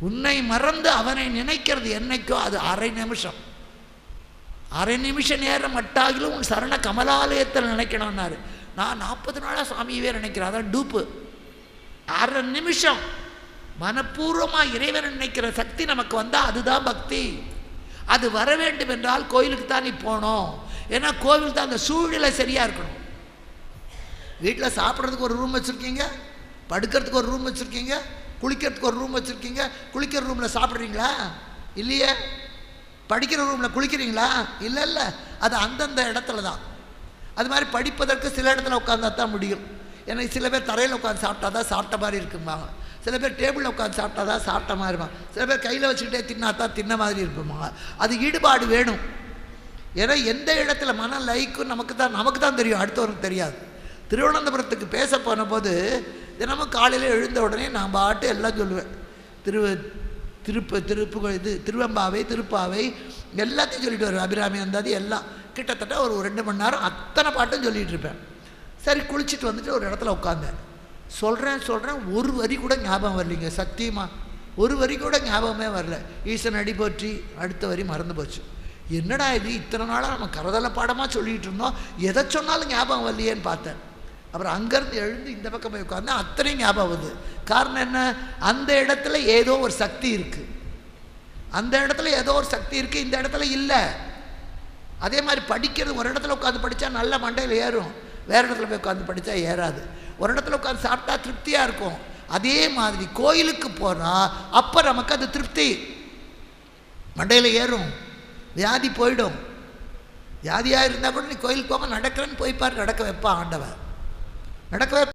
உன்னை மறந்து அவனை நினைக்கிறது என்னைக்கோ அது அரை நிமிஷம். அரை நிமிஷ நேரம் மட்டாகிலும் உன் சரண கமலாலயத்தில் நினைக்கணும்னாரு. நான் நாற்பது நாளாக சுவாமியவே நினைக்கிறேன். அதான் டூப்பு. அரை நிமிஷம். மனப்பூர்வமாக இறைவன் நினைக்கிற சக்தி நமக்கு வந்தால் அதுதான் பக்தி. அது வர வேண்டும் என்றால் கோயிலுக்கு தான் நீ போகணும். ஏன்னா கோவில் தான் அந்த சூழ்நிலை சரியாக இருக்கணும். வீட்டில் சாப்பிட்றதுக்கு ஒரு ரூம் வச்சுருக்கீங்க? படுக்கிறதுக்கு ஒரு ரூம் வச்சுருக்கீங்க? குளிக்கிறதுக்கு ஒரு ரூம் வச்சுருக்கீங்க? குளிக்கிற ரூமில் சாப்பிட்றீங்களா? இல்லையே. படிக்கிற ரூமில் குளிக்கிறீங்களா? இல்லை இல்லை. அது அந்தந்த இடத்துல தான். அது மாதிரி படிப்பதற்கு சில இடத்துல உட்காந்தா தான் முடியும். ஏன்னா சில பேர் தரையில் உட்காந்து சாப்பிட்டா தான் சாப்பிட்ட மாதிரி இருக்கும்பாங்க சில பேர் டேபிளில் உட்காந்து சாப்பிட்டா தான் சாப்பிட்ட மாதிரி இருப்பாங்க சில பேர் கையில் வச்சுக்கிட்டே தின்னா தான் தின்ன மாதிரி இருப்பாங்க அது ஈடுபாடு வேணும். ஏன்னா எந்த இடத்துல மன லைக்கும் நமக்கு தான் நமக்கு தான் தெரியும். அடுத்தவருக்கு தெரியாது. திருவனந்தபுரத்துக்கு பேச போன போது தினமும் காலையில் எழுந்த உடனே நான் பாட்டு எல்லாம் சொல்லுவேன். திரு திருப்ப திருப்பு இது திருவெம்பாவை திருப்பாவை எல்லாத்தையும் சொல்லிட்டு வருவேன். அபிராமி அந்தாதி எல்லாம். கிட்டத்தட்ட ஒரு ரெண்டு மணி நேரம் அத்தனை பாட்டும் சொல்லிகிட்டு இருப்பேன். சரி குளிச்சுட்டு வந்துட்டு ஒரு இடத்துல உட்காந்தேன் சொல்கிறேன் சொல்கிறேன் ஒரு வரி கூட ஞாபகம் வரலைங்க. சத்தியமாக ஒரு வரி கூட ஞாபகமே வரல. ஈசன் அடி போற்றி அடுத்த வரி மறந்து போச்சு. என்னடா இது? இத்தனை நாளாக நம்ம கரதல பாடமாக சொல்லிகிட்டு இருந்தோம். எதை சொன்னாலும் ஞாபகம் வரலையேன்னு பார்த்தேன். அப்புறம் அங்கேருந்து எழுந்து இந்த பக்கம் போய் உட்காந்து அத்தனையும் ஞாபகம் வருது. காரணம் என்ன? அந்த இடத்துல ஏதோ ஒரு சக்தி இருக்குது அந்த இடத்துல ஏதோ ஒரு சக்தி இருக்குது இந்த இடத்துல இல்லை. அதே மாதிரி படிக்கிறது ஒரு இடத்துல உட்காந்து படித்தா நல்ல மண்டையில் ஏறும். வேறு இடத்துல போய் உட்காந்து படித்தா ஏறாது. ஒரு இடத்துல உட்காந்து சாப்பிட்டா திருப்தியாக இருக்கும். அதே மாதிரி கோயிலுக்கு போனால் அப்போ நமக்கு அது திருப்தி. மண்டையில் ஏறும். வியாதி போயிடும். வியாதியாக இருந்தால் கூட நீ கோயிலுக்கு போக நடக்கிறேன்னு போய் பாரு நடக்க வைப்பான் ஆண்டவன். நடக்க